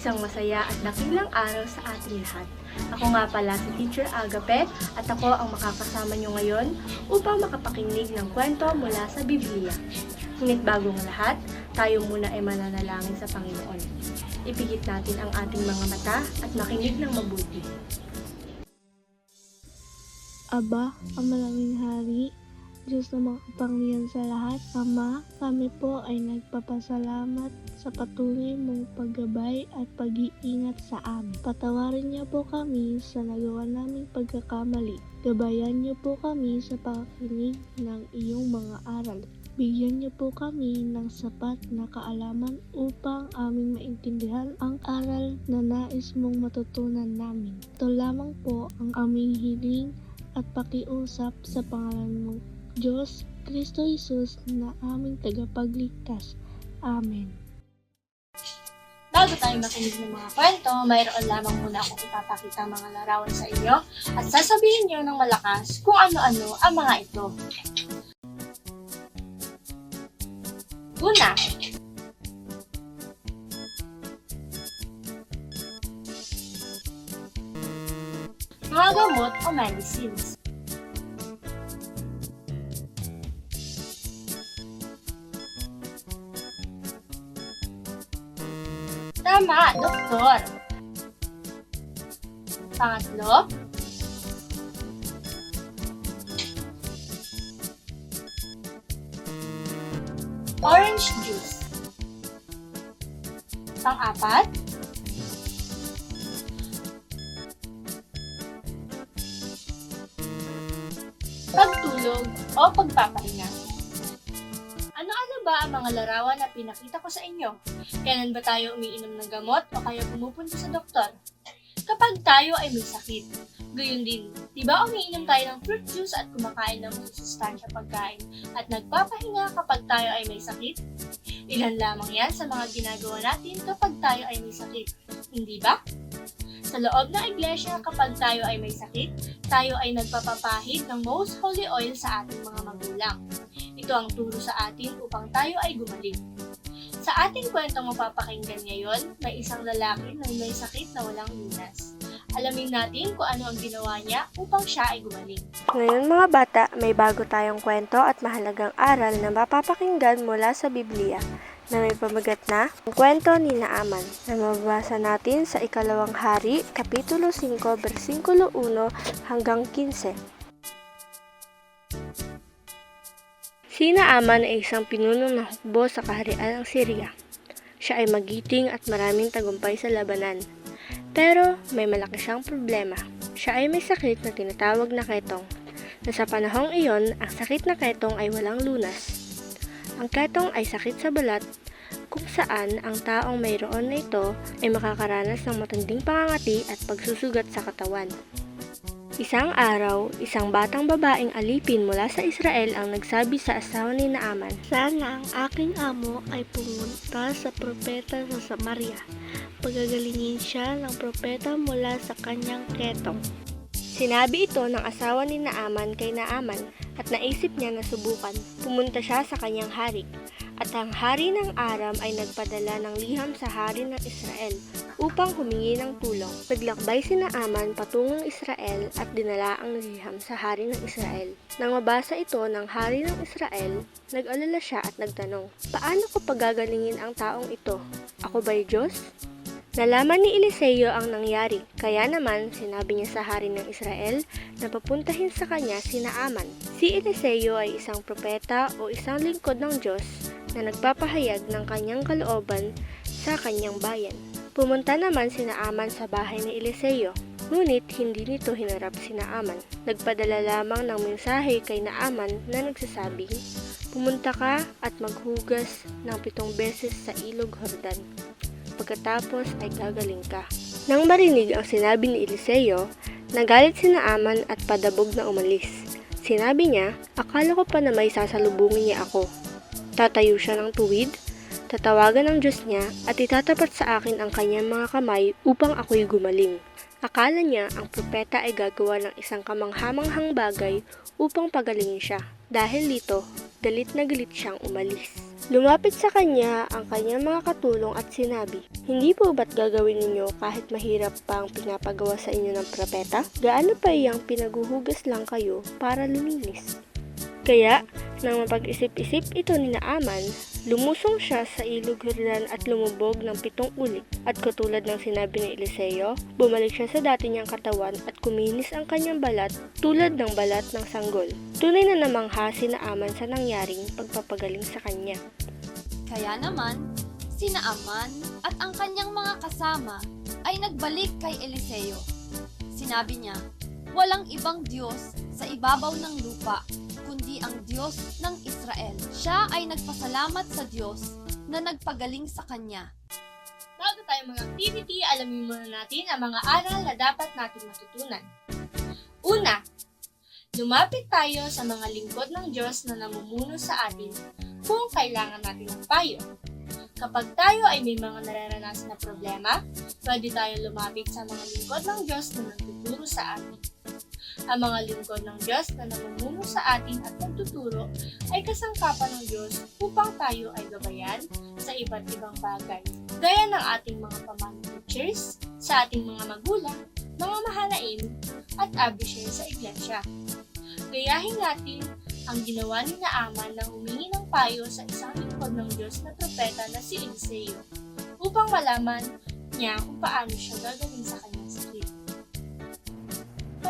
Isang masaya at dakilang araw sa ating lahat. Ako nga pala si Teacher Agape at ako ang makakasama nyo ngayon upang makapakinig ng kwento mula sa Biblia. Ngunit bagong lahat, tayo muna ay mananalangin sa Panginoon. Ipigit natin ang ating mga mata at makinig ng mabuti. Aba, ang malaming hari, Diyos na makapangyarihan sa lahat, Ama, kami po ay nagpapasalamat sa patuloy mong paggabay at pag-iingat sa amin. Patawarin niyo po kami sa nagawa naming pagkakamali. Gabayan niyo po kami sa pakikinig ng iyong mga aral. Bigyan niyo po kami ng sapat na kaalaman upang aming maintindihan ang aral na nais mong matutunan namin. Ito lamang po ang aming hiling at pakiusap sa pangalan mo, Diyos, Kristo Jesus na aming tagapagligtas. Amen. Bago tayo makinig ng mga kwento, mayroon lamang muna akong ipapakita mga larawan sa inyo at sasabihin niyo ng malakas kung ano-ano ang mga ito. Una, mga gamot o medicines. Tama, doktor. Pangatlo, orange juice. Pang-apat, pagtulog o pagpapahinga. Ba ang mga larawan na pinakita ko sa inyo? Kailan ba tayo umiinom ng gamot o kaya pumupunta sa doktor? Kapag tayo ay may sakit. Gayun din, di ba umiinom tayo ng fruit juice at kumakain ng masusustansya pagkain at nagpapahinga kapag tayo ay may sakit? Ilan lamang yan sa mga ginagawa natin kapag tayo ay may sakit, hindi ba? Sa loob ng iglesia kapag tayo ay may sakit, tayo ay nagpapapahid ng most holy oil sa ating mga magulang. Ito ang turo sa atin upang tayo ay gumaling. Sa ating kwentong mapapakinggan ngayon, may isang lalaki na may sakit na walang lunas. Alamin natin kung ano ang ginawa niya upang siya ay gumaling. Ngayon mga bata, may bago tayong kwento at mahalagang aral na mapapakinggan mula sa Biblia na may pamagat na ang kwento ni Naaman na mababasa natin sa ikalawang hari, kapitulo 5, versikulo 1 hanggang 15. Si Naaman ay isang pinuno ng hukbo sa kaharian ng Syria. Siya ay magiting at maraming tagumpay sa labanan. Pero may malaki siyang problema. Siya ay may sakit na tinatawag na ketong. Na sa panahong iyon, ang sakit na ketong ay walang lunas. Ang ketong ay sakit sa balat kung saan ang taong mayroon na ito ay makakaranas ng matinding pangangati at pagsusugat sa katawan. Isang araw, isang batang babaeng alipin mula sa Israel ang nagsabi sa asawa ni Naaman, Sana ang aking amo ay pumunta sa propeta sa Samaria. Pagagalingin siya ng propeta mula sa kanyang ketong. Sinabi ito ng asawa ni Naaman kay Naaman at naisip niya na subukan. Pumunta siya sa kanyang hari. At ang hari ng Aram ay nagpadala ng liham sa hari ng Israel upang humingi ng tulong. Naglakbay si Naaman patungong Israel at dinala ang liham sa hari ng Israel. Nang mabasa ito ng hari ng Israel, nag-alala siya at nagtanong, Paano ko pagagalingin ang taong ito? Ako ba'y Diyos? Nalaman ni Eliseo ang nangyari, kaya naman sinabi niya sa hari ng Israel na papuntahin sa kanya si Naaman. Si Eliseo ay isang propeta o isang lingkod ng Diyos na nagpapahayag ng kanyang kalooban sa kanyang bayan. Pumunta naman si Naaman sa bahay ni Eliseo, ngunit hindi nito hinarap si Naaman. Nagpadala lamang ng mensahe kay Naaman na nagsasabing, Pumunta ka at maghugas ng pitong beses sa ilog Hordan. Pagkatapos ay gagaling ka. Nang marinig ang sinabi ni Eliseo, nagalit si Naaman at padabog na umalis. Sinabi niya, akala ko pa na may sasalubungin niya ako. Tatayo siya ng tuwid, tatawagan ng Diyos niya at itatapat sa akin ang kanyang mga kamay upang ako'y gumaling. Akala niya ang propeta ay gagawa ng isang kamanghamanghang bagay upang pagalingin siya. Dahil dito, galit na galit siyang umalis. Lumapit sa kanya ang kanyang mga katulong at sinabi, Hindi po ba't gagawin ninyo kahit mahirap pa ang pinapagawa sa inyo ng propeta? Gaano pa iyang pinaguhugas lang kayo para luminis? Kaya, nang mapag-isip-isip ito ni Naaman, lumusong siya sa ilog Jordan at lumubog ng pitong ulit. At katulad ng sinabi ni Eliseo, bumalik siya sa dati niyang katawan at kuminis ang kanyang balat tulad ng balat ng sanggol. Tunay na namangha si Naaman sa nangyaring pagpapagaling sa kanya. Kaya naman, sina Aman at ang kanyang mga kasama ay nagbalik kay Eliseo. Sinabi niya, walang ibang Diyos sa ibabaw ng lupa, ang Diyos ng Israel. Siya ay nagpasalamat sa Diyos na nagpagaling sa kanya. Bago tayo mag-activity, alamin muna natin ang mga aral na dapat natin matutunan. Una, lumapit tayo sa mga lingkod ng Diyos na namumuno sa atin kung kailangan natin ng payo. Kapag tayo ay may mga nararanasan na problema, pwede tayo lumapit sa mga lingkod ng Diyos na nagtuturo sa atin. Ang mga lingkod ng Diyos na namumuno sa atin at nagtuturo ay kasangkapan ng Diyos upang tayo ay gabayan sa iba't ibang bagay. Gaya ng ating mga teachers, sa ating mga magulang, mga mahalain, at abisher sa iglesia. Gayahin natin ang ginawa ni Naaman na humingi ng payo sa isang lingkod ng Diyos na propeta na si Eliseo upang malaman niya kung paano siya gagaling sa sakit.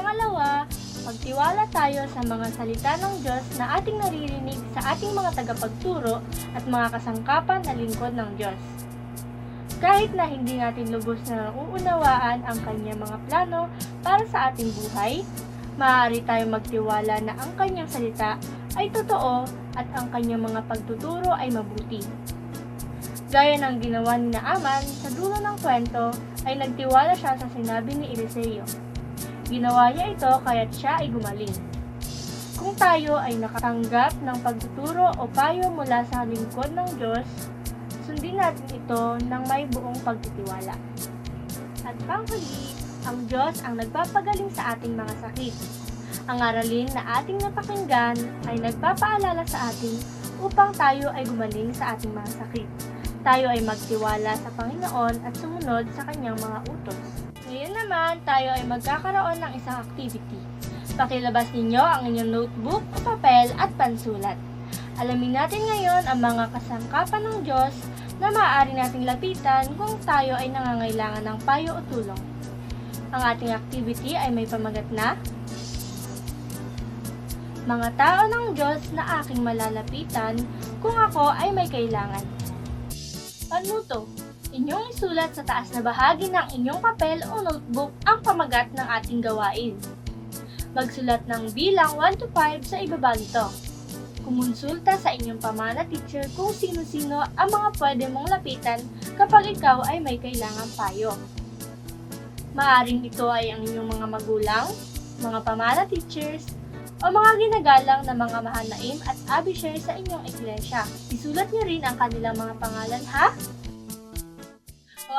Pangalawa, magtiwala tayo sa mga salita ng Diyos na ating naririnig sa ating mga tagapagturo at mga kasangkapan na lingkod ng Diyos. Kahit na hindi natin lubos na nauunawaan ang kanyang mga plano para sa ating buhay, maaari tayong magtiwala na ang kanyang salita ay totoo at ang kanyang mga pagtuturo ay mabuti. Gaya ng ginawa ni Naaman, sa dulo ng kwento ay nagtiwala siya sa sinabi ni Eliseo. Ginawa niya ito kaya't siya ay gumaling. Kung tayo ay nakatanggap ng pagtuturo o payo mula sa lingkod ng Diyos, sundin natin ito ng may buong pagtitiwala. At panghuli, ang Diyos ang nagpapagaling sa ating mga sakit. Ang aralin na ating napakinggan ay nagpapaalala sa atin upang tayo ay gumaling sa ating mga sakit. Tayo ay magtiwala sa Panginoon at sumunod sa kanyang mga utos. Ngayon naman, tayo ay magkakaroon ng isang activity. Pakilabas ninyo ang inyong notebook papel at pansulat. Alamin natin ngayon ang mga kasangkapan ng Diyos na maaari nating lapitan kung tayo ay nangangailangan ng payo o tulong. Ang ating activity ay may pamagat na Mga tao ng Diyos na aking malalapitan kung ako ay may kailangan. Panuto, inyong isulat sa taas na bahagi ng inyong papel o notebook ang pamagat ng ating gawain. Magsulat ng bilang 1 to 5 sa ibaba nito. Kumonsulta sa inyong pamana teacher kung sino-sino ang mga pwede mong lapitan kapag ikaw ay may kailangang payo. Maaring ito ay ang inyong mga magulang, mga pamana teachers, o mga ginagalang na mga mahanaim at abisher sa inyong iglesia. Isulat niyo rin ang kanilang mga pangalan, ha?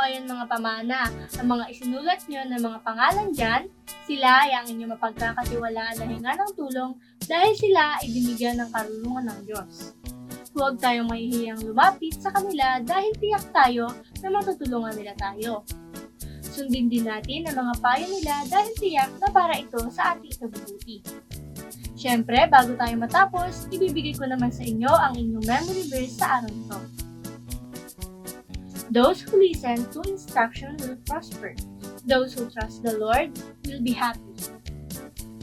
O ayan mga pamana, ang mga isinulat niyo ng mga pangalan dyan, sila ay ang inyong mapagkakatiwalaan na hinga ng tulong dahil sila ay binigyan ng karunungan ng Diyos. Huwag tayong mahihiyang lumapit sa kanila dahil tiyak tayo na matutulungan nila tayo. Sundin din natin ang mga payo nila dahil tiyak na para ito sa ating kabubuti. Siyempre, bago tayo matapos, ibibigay ko naman sa inyo ang inyong memory verse sa araw nito. Those who listen to instruction will prosper. Those who trust the Lord will be happy.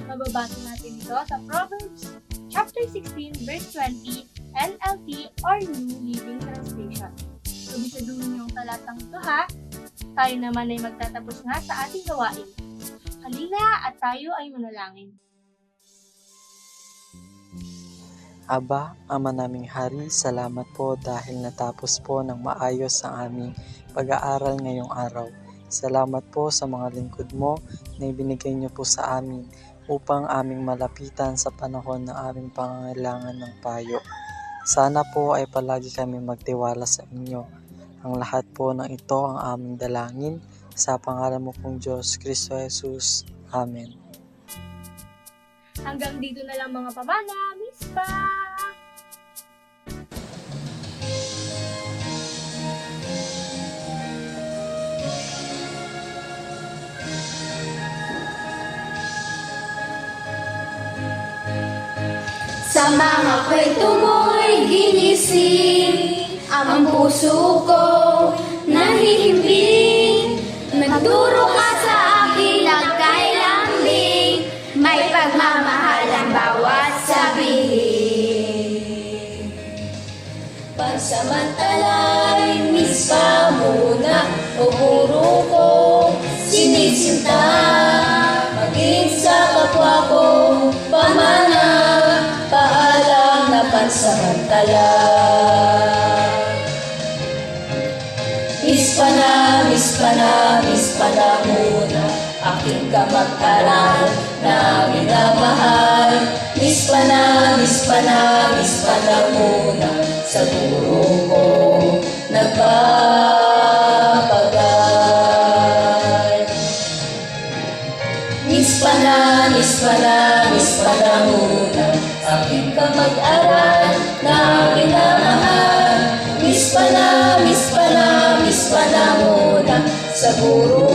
Mababasa natin ito sa Proverbs chapter 16 verse 20 NLT or New Living Translation. So, bisaduhin niyo ang talatang ito ha. Tayo naman ay magtatapos nga sa ating gawain. Halina at tayo ay manalangin. Aba, Ama naming Hari, salamat po dahil natapos po ng maayos ang aming pag-aaral ngayong araw. Salamat po sa mga lingkod mo na ibinigay niyo po sa amin upang aming malapitan sa panahon ng aming pangangailangan ng payo. Sana po ay palagi kami magtiwala sa inyo. Ang lahat po ng ito ang aming dalangin sa pangalan mo pong Diyos, Kristo Jesus. Amen. Hanggang dito na lang mga pamana. Miss pa! Sa mga kwento mo'y ginising Ang puso ko Aking kamag-aral na minamahal Miss pa na, miss pa na, miss pa na muna Sa guro ko. Nagpapagal. Miss pa na, miss pa na, miss pa na muna Aking kamag-aral na minamahal Miss pa na, miss pa na, miss pa na muna Sa guro